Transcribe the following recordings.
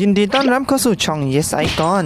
ยินดีต้อนรับเข้าสู่ช่อง Yes Icon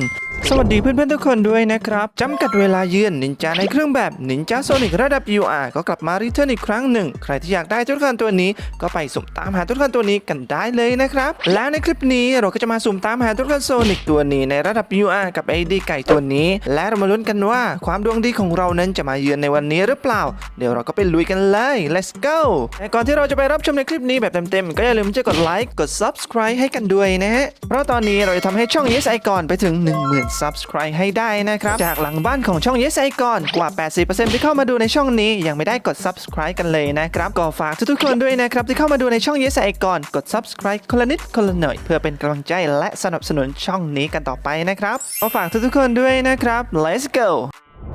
สวัสดีเพื่อนๆทุกคนด้วยนะครับจำกัดเวลาเยือนนินจาในเครื่องแบบนินจาโซนิกระดับ UR ก็กลับมารีเทิร์นอีกครั้งหนึ่ง ใครที่อยากได้ตัวละครตัวนี้ ก็ไปสุ่มตามหาตัวละครตัวนี้กันได้เลยนะครับ แล้วในคลิปนี้เราก็จะมาสุ่มตามหาตัวละครโซนิกตัวนี้ในระดับ UR กับ AD ไก่ตัวนี้ และเรามาลุ้นกันว่าความดวงดีของเรานั้นจะมาเยือนในวันนี้หรือเปล่า เดี๋ยวเราก็ไปลุยกันเลย let's go แต่ก่อนที่เราจะไปรับชมในคลิปนี้แบบเต็มๆก็อย่าลืมจะกดไลค์กด subscribe ให้กันด้วยนะฮะเพราะตอนนี้เราจะทำให้ช่อง Yes Icon ไปถึง10,000 subscribe ให้ได้นะครับ จากหลังบ้านของช่อง Yes Icon กว่า 80%ที่เข้ามาดูในช่องนี้ยังไม่ได้กด subscribe กันเลยนะครับ ก็ฝากทุกๆคนด้วยนะครับที่เข้ามาดูในช่อง Yes Icon กด subscribe คนละนิดคนละหน่อย เพื่อเป็นกำลังใจและสนับสนุนช่องนี้กันต่อไปนะครับก็ฝากทุกๆคนด้วยนะครับ let's go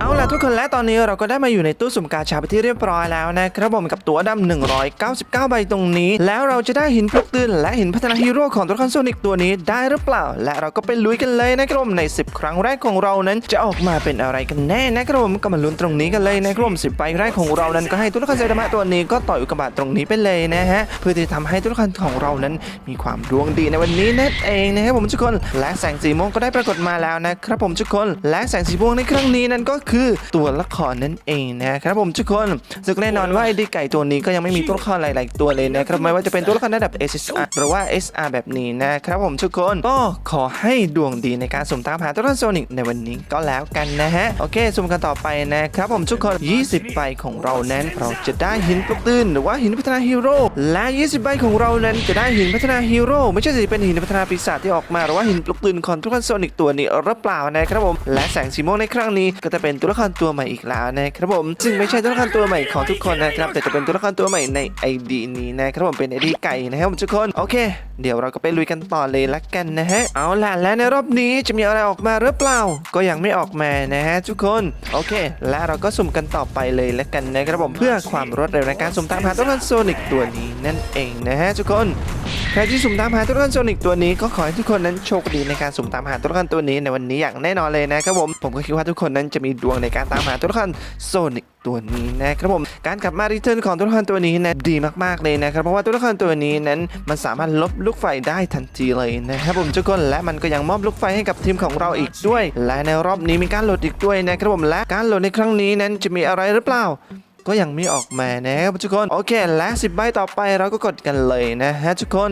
เอาล่ะทุกคนและตอนนี้เราก็ได้มาอยู่ในตู้สุ่มกาชาไปที่เรียบร้อยแล้วนะครับผมกับตัวดำ199 ใบตรงนี้ แล้วเราจะได้หินปลุกตื่นและหินพัฒนาฮีโร่ของตัวละครโซนิกตัวนี้ได้หรือเปล่า และเราก็ไปลุยกันเลยนะครับผมใน 10 ครั้งแรกของเรานั้นจะออกมาเป็นอะไรกันแน่นะครับผมก็มาลุ้นตรงนี้กันเลยนะครับผม10ใบแรกของเรานั้นก็ให้ตัวละครไซดามะตัวนี้ก็ต่อยอุกบาตตรงนี้ไปเลยนะฮะเพื่อที่จะทำให้ตัวละครของเรานั้นมีความดวงดีในวันนี้นั่นเองนะครับผมทุกคนและแสงสีม่วงก็ได้ปรากฏมาแล้วนะครับผมทุกคน และแสงสีม่วงในครั้งนี้นั้นก็คือตัวละครนั่นเองนะครับผมทุกคนซึ่งแน่นอนว่าไอ้ดีไก่ตัวนี้ก็ยังไม่มีตัวละครหลาย ๆ ตัวเลยนะครับไม่ว่าจะเป็นตัวละครระดับ SSR หรือว่า SR แบบนี้นะครับผมทุกคนก็ขอให้ดวงดีในการสุ่มตามหาตัวละครโซนิกในวันนี้ก็แล้วกันนะฮะโอเคสุ่มกันต่อไปนะครับผมทุกคน 20 ใบของเรานั้นเราจะได้หินปลุกตื่นหรือว่าหินพัฒนาฮีโร่และ 20 ใบของเรานั้นจะได้หินพัฒนาฮีโร่ไม่ใช่สิเป็นหินพัฒนาปีศาจที่ออกมาหรือว่าหินปลุกตื่นของตัวละครโซนิกตัวนี้หรือเปล่านะครับผมและแสงสีม่วงในครั้งนี้ก็จะเป็นตัวละครตัวใหม่อีกแล้วนะครับผมซึ่งไม่ใช่ตัวละครตัวใหม่ของทุกคนนะครับแต่จะเป็นตัวละครตัวใหม่ใน ID นี้นะครับผมเป็น ID ไก่นะครับผมทุกคนโอเค เดี๋ยวเราก็ไปลุยกันต่อเลยละกันนะฮะเอาล่ะและในรอบนี้จะมีอะไรออกมาหรือเปล่า ก็ยังไม่ออกมานะฮะทุกคนโอเค และเราก็สุ่มกันต่อไปเลยละกันนะครับผมเพื่อความรวดเร็วในการสุ่มตามหาตัวละครโซนิกตัวนี้นั่นเองนะฮะทุกคน ใครที่สุ่มตามหาตัวละครโซนิกตัวนี้ก็ขอให้ทุกคนนั้นโชคดีในการสุ่มตามหาตัวละครตัวนี้ในวันนี้อย่างแน่นอนเลยนะครับผมผมก็คิดว่าทุกคนนั้นจะมีดวงในการตามหาตัวละครโซนิกตัวนี้นะครับผมการกลับมารีเทิร์นของตัวละครตัวนี้นะดีมากๆเลยนะครับเพราะว่าตัวละครตัวนี้นั้นมันสามารถลบลูกไฟได้ทันทีเลยนะครับผมทุกคนและมันก็ยังมอบลูกไฟให้กับทีมของเราอีกด้วย และในรอบนี้มีการโหลดอีกด้วยนะครับผมและการโหลดในครั้งนี้นั้นจะมีอะไรหรือเปล่า ก็ยังไม่ออกมานะครับทุกคน โอเคและ10ใบต่อไปเราก็กดกันเลยนะฮะทุกคน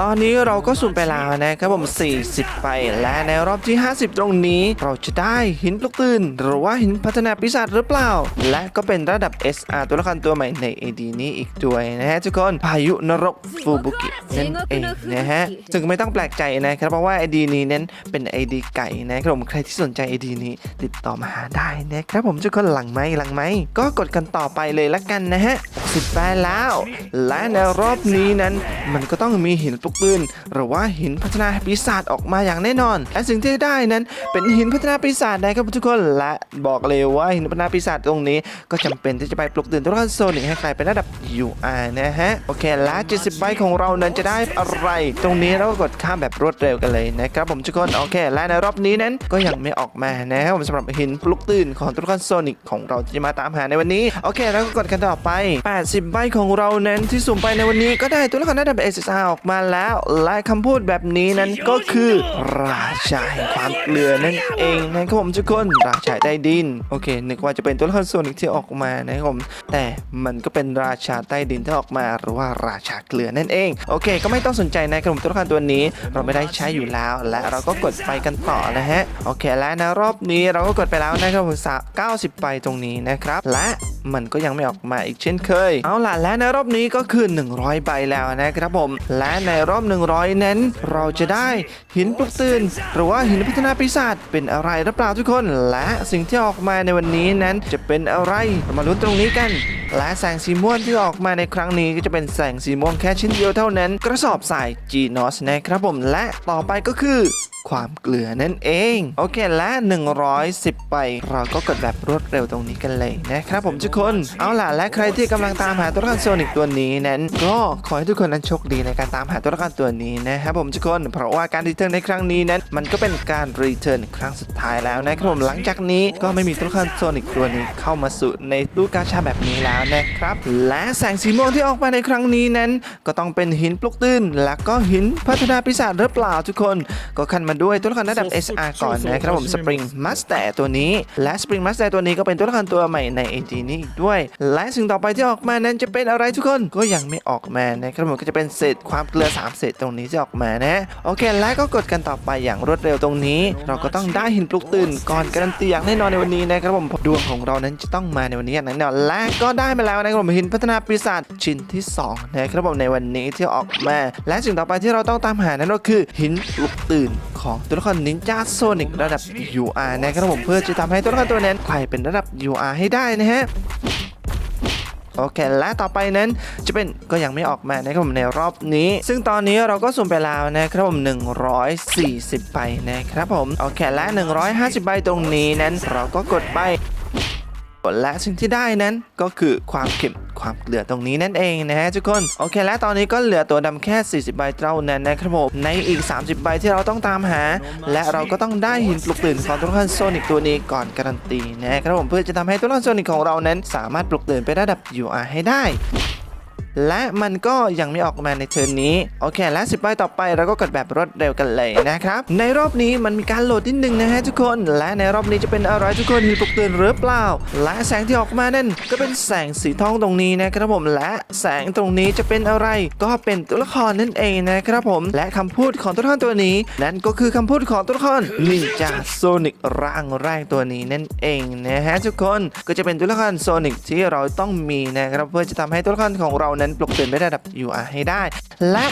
ตอนนี้เราก็สุ่มไปแล้วนะครับผม 40 ไป และในรอบที่ 50 ตรงนี้ เราจะได้หินปลุกตื่นหรือว่าหินพัฒนาปีศาจหรือเปล่า และก็เป็นระดับ SR ตัวละครตัวใหม่ใน AD นี้อีกด้วยนะฮะทุกคนพายุนรกฟูบุกินั่นเองนะฮะซึ่งไม่ต้องแปลกใจนะครับเพราะว่า AD นี้เน้นเป็น AD ไก่นะครับผมใครที่สนใจ AD นี้ติดต่อมาหาได้นะครับผมทุกคนหลังไหมหลังไหมก็กดกันต่อไปเลยละกันนะฮะ10ไปแล้ว และในรอบนี้นั้นมันก็ต้องมีหินปลุกตื่นหรือว่าหินพัฒนาปีศาจออกมาอย่างแน่นอน และสิ่งที่ได้นั้นเป็นหินพัฒนาปีศาจนะครับทุกคนและบอกเลยว่าหินพัฒนาปีศาจตรงนี้ ก็จำเป็นที่จะไปปลุกตื่นตัวละครโซนิกให้กลายเป็นระดับ UR นะฮะโอเคและ70ใบของเรานั้นจะได้อะไร ตรงนี้เราก็กดข้ามแบบรวดเร็วกันเลยนะครับผมทุกคนโอเค และในรอบนี้นั้นก็ยังไม่ออกมานะครับผมสำหรับหินปลุกตื่นของตัวละครโซนิกของเราที่จะมาตามหาในวันนี้โอเคแล้วก็กดกันต่อไป 80ใบของเรานั้นที่สุ่มไปในวันนี้ก็ได้ตัวละครระดับ SSR ออกมาแล้วและคำพูดแบบนี้นั้นก็คือ ราชาแห่งความเกลือนั่นเองนะครับผมทุกคนราชาใต้ดินโอเค นึกว่าจะเป็นตัวละครโซนิกที่ออกมานะครับผมแต่มันก็เป็นราชาใต้ดินที่ออกมาหรือว่าราชาเกลือนั่นเองโอเค ก็ไม่ต้องสนใจนะครับผมตัวละครตัวนี้เราไม่ได้ใช้อยู่แล้ว และเราก็กดไปกันต่อนะฮะโอเคและในรอบนี้เราก็กดไปแล้วนะครับผม90 ไปตรงนี้นะครับ และมันก็ยังไม่ออกมาอีกเช่นเคย เอาล่ะและในรอบนี้ก็คือ 100 ใบแล้วนะครับผม และในรอบ 100 นั้น เราจะได้หินปลุกตื่น หรือว่าหินพัฒนาปีศาจเป็นอะไรหรือเปล่าทุกคน และสิ่งที่ออกมาในวันนี้นั้นจะเป็นอะไรเรามาลุ้นตรงนี้กัน และแสงสีม่วงที่ออกมาในครั้งนี้ก็จะเป็นแสงสีม่วงแค่ชิ้นเดียวเท่านั้น กระสอบทรายจีนอสนะครับผมและต่อไปก็คือความเกลือนั่นเอง โอเคและ 110 ไป เราก็กดแบบรวดเร็วตรงนี้กันเลยนะครับผมทุกคน เอาล่ะและใครที่กำลังตามหาตัวละครโซนิกตัวนี้นั้น ก็ขอให้ทุกคนนั้นโชคดีในการตามหาตัวละครตัวนี้นะครับผมทุกคนเพราะว่าการรีเทิร์นในครั้งนี้นั้น มันก็เป็นการรีเทิร์นครั้งสุดท้ายแล้วนะครับผมหลังจากนี้ก็ไม่มีตัวละครโซนิกตัวนี้เข้ามาสู่ในตู้กาชาแบบนี้แล้วนะครับ และแสงสีม่วงที่ออกมาในครั้งนี้นั้น ก็ต้องเป็นหินปลุกตื้น และก็หินพัฒนาปีศาจหรือเปล่าทุกคน ก็คันมาด้วยตัวละครระดับ SR ก่อนนะครับผมสปริงมัสแต่ตัวนี้และสปริงมัสแต่ตัวนี้ก็เป็นตัวละครตัวใหม่ใน AG นี้อีกด้วย และสิ่งต่อไปที่ออกมานั้นจะเป็นอะไรทุกคนก็ยังไม่ออกมานะครับผมก็จะเป็นเศษความเกลือ3เศษตรงนี้ที่ออกมานะ โอเค และก็กดกันต่อไปอย่างรวดเร็วตรงนี้ เราก็ต้องได้หินปลุกตื่นก่อนการันตีอย่างแน่นอนในวันนี้นะครับผมดวงของเรานั้นจะต้องมาในวันนี้อย่างแน่นอนและก็ได้มาแล้วนะครับผมหินพัฒนาปีศาจชิ้นที่สองนะครับผมในวันนี้ที่ออกมา และสิ่งต่อไปที่เราต้องตามหานั้นก็คือหินปลุกตื่นของตัวละครนินจาโซนิกระดับ UR นะครับผมเพื่อจะทำให้ตัวละครตัวนั้นกลายเป็นระดับ UR ให้ได้นะฮะ โอเค และต่อไปนั้นจะเป็นก็ยังไม่ออกมานะครับผมในรอบนี้ ซึ่งตอนนี้เราก็สุ่มไปแล้วนะครับผม140ใบนะครับผมโอเคและ 150ใบตรงนี้นั้นเราก็กดไปและสิ่งที่ได้นั้นก็คือความเข็ม ความเกลือตรงนี้นั่นเองนะฮะทุกคนโอเค และตอนนี้ก็เหลือตัวดำแค่ 40 ใบเท่านั้นนะครับผมในอีก 30 ใบที่เราต้องตามหา และเราก็ต้องได้หินปลุกตื่นของตัวละครโซนิกตัวนี้ก่อนการันตีนะครับผมเพื่อจะทำให้ตัวละครโซนิกของเรานั้น สามารถปลุกตื่นไประดับ UR ให้ได้ และมันก็ยังไม่ออกมาในเทิร์นนี้ โอเค และ10ใบต่อไปเราก็กดแบบรวดเร็วกันเลยนะครับ ในรอบนี้มันมีการโหลดนิดนึงนะฮะทุกคน และในรอบนี้จะเป็นอะไรทุกคนมีปลุกตื่นหรือเปล่า และแสงที่ออกมานั่นก็เป็นแสงสีทองตรงนี้นะครับผม และแสงตรงนี้จะเป็นอะไร ก็เป็นตัวละครนั่นเองนะครับผม และคำพูดของตัวละครตัวนี้ นั่นก็คือคำพูดของตัวละครนินจาโซนิกร่างแรกตัวนี้นั่นเองนะฮะทุกคน ก็จะเป็นตัวละครโซนิกที่เราต้องมีนะครับเพื่อจะทำให้ตัวละครของเรานั้นปลุกตื่นไประดับ UR ให้ได้ และ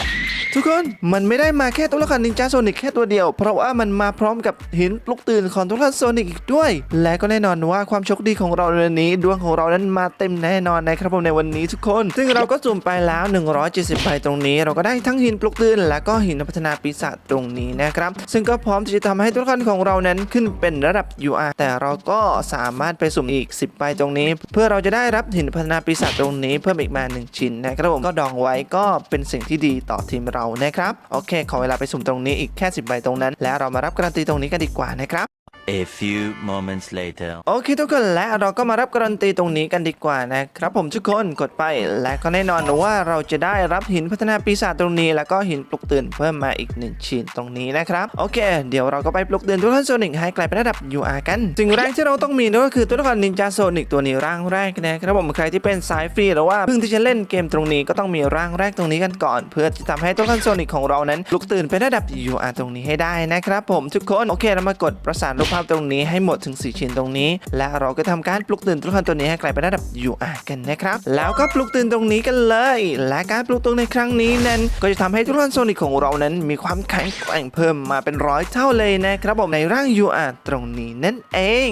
ทุกคนมันไม่ได้มาแค่ตัวละครนินจาโซนิกแค่ตัวเดียว เพราะว่ามันมาพร้อมกับหินปลุกตื่นของตัวละครโซนิกอีกด้วย และก็แน่นอนว่าความโชคดีของเราในวันนี้ ดวงของเรานั้นมาเต็มแน่นอนนะครับผมในวันนี้ทุกคน ซึ่งเราก็จุ่มไปแล้ว 170ใบตรงนี้ เราก็ได้ทั้งหินปลุกตื่น และก็หินพัฒนาปีศาจตรงนี้นะครับ ซึ่งก็พร้อมที่จะทำให้ตัวละครของเรานั้นขึ้นเป็นระดับ UR แต่เราก็สามารถไปสุ่มอีก 10ใบตรงนี้ เพื่อเราจะได้รับหินพัฒนาปีศาจตรงนี้เพิ่มอีกมา1ชิ้นนะครับผมก็ดองไว้ก็เป็นสิ่งที่ดีต่อทีมเรานะครับ โอเค ขอเวลาไปสุ่มตรงนี้อีกแค่ 10 ใบตรงนั้น แล้วเรามารับการันตีตรงนี้กันดีกว่านะครับ A few moments later. โอเคทุกคนและเราก็มารับการันตีตรงนี้กันดีกว่านะครับผมทุกคนกดไปและก็แน่นอนว่าเราจะได้รับหินพัฒนาปีศาจตรงนี้ แล้วก็หินปลุกตื่นเพิ่มมาอีกหนึ่งชิ้นตรงนี้นะครับโอเค เดี๋ยวเราก็ไปปลุกตื่นตัวละครโซนิกให้กลายเป็นระดับ UR กันสิ่งแรกที่เราต้องมีนั่นก็คือตัวละครนินจาโซนิกตัวนี้ร่างแรกนะครับผมใครที่เป็นสายฟรีหรือว่าเพิ่งที่จะเล่นเกมตรงนี้ก็ต้องมีร่างแรกตรงนี้กันก่อน เพื่อจะทำให้ตัวละครโซนิกของเรานั้นปลุกตื่นเป็นระดับ UR ตรงนี้ให้ได้นะครับผมทุกคนโอเคเรามากดประสานรูปภาพตรงนี้ให้หมดถึง 4 ชิ้นตรงนี้ และเราก็ทำการปลุกตื่นตัวละครตัวนี้ให้กลายเป็นระดับ UR กันนะครับ แล้วก็ปลุกตื่นตรงนี้กันเลย และการปลุกตื่นในครั้งนี้นั้นก็จะทำให้ตัวละครโซนิกของเรานั้น มีความแข็งแกร่งเพิ่มมาเป็นร้อยเท่าเลยนะครับผมในร่าง UR ตรงนี้นั่นเอง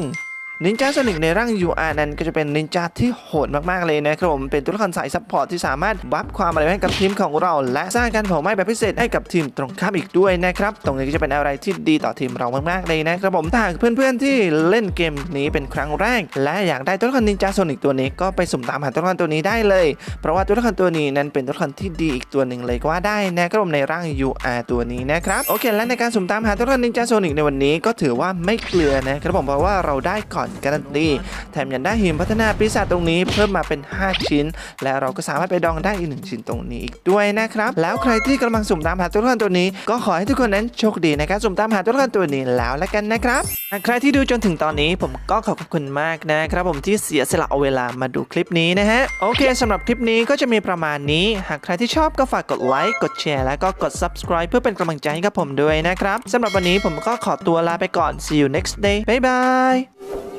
นินจาโซนิกในร่าง UR นั้นก็จะเป็นนินจาที่โหดมากๆเลยนะครับผมเป็นตัวละครสายซัพพอร์ตที่สามารถบัฟความอะไรให้กับทีมของเรา และสร้างการเผาไหม้แบบพิเศษให้กับทีมตรงข้ามอีกด้วยนะครับตรงนี้ก็จะเป็นอะไรที่ดีต่อทีมเรามากๆเลยนะครับผมถ้าหากเพื่อนๆที่เล่นเกมนี้เป็นครั้งแรก และอยากได้ตัวละครนินจาโซนิกตัวนี้ก็ไปสุ่มตามหาตัวละครตัวนี้ได้เลย เพราะว่าตัวละครตัวนี้นั้นเป็นตัวละครที่ดีอีกตัวหนึ่งเลยก็ว่าได้นะครับผมในร่าง UR ตัวนี้นะครับโอเค และในการสุ่มตามหาตัวละครนินจาโซนิกในวันนี้ก็ถือว่าไม่เกลือนะครับผมเพราะว่าเราได้ก่อนการันตีแถมยังได้หินพัฒนาปีศาจตรงนี้เพิ่มมาเป็น 5 ชิ้น และเราก็สามารถไปดองได้อีกหนึ่งชิ้นตรงนี้อีกด้วยนะครับ แล้วใครที่กำลังสุ่มตามหาตัวละครตัวนี้ ก็ขอให้ทุกคนนั้นโชคดีในการสุ่มตามหาตัวละครตัวนี้แล้วละกันนะครับใครที่ดูจนถึงตอนนี้ผมก็ขอบคุณมากนะครับผมที่เสียสละเอาเวลามาดูคลิปนี้นะฮะโอเคสำหรับคลิปนี้ก็จะมีประมาณนี้ หากใครที่ชอบก็ฝากกดไลค์กดแชร์แล้วก็กด subscribe เพื่อเป็นกำลังใจให้กับผมด้วยนะครับสำหรับวันนี้ผมก็ขอตัวลาไปก่อน see you next day bye bye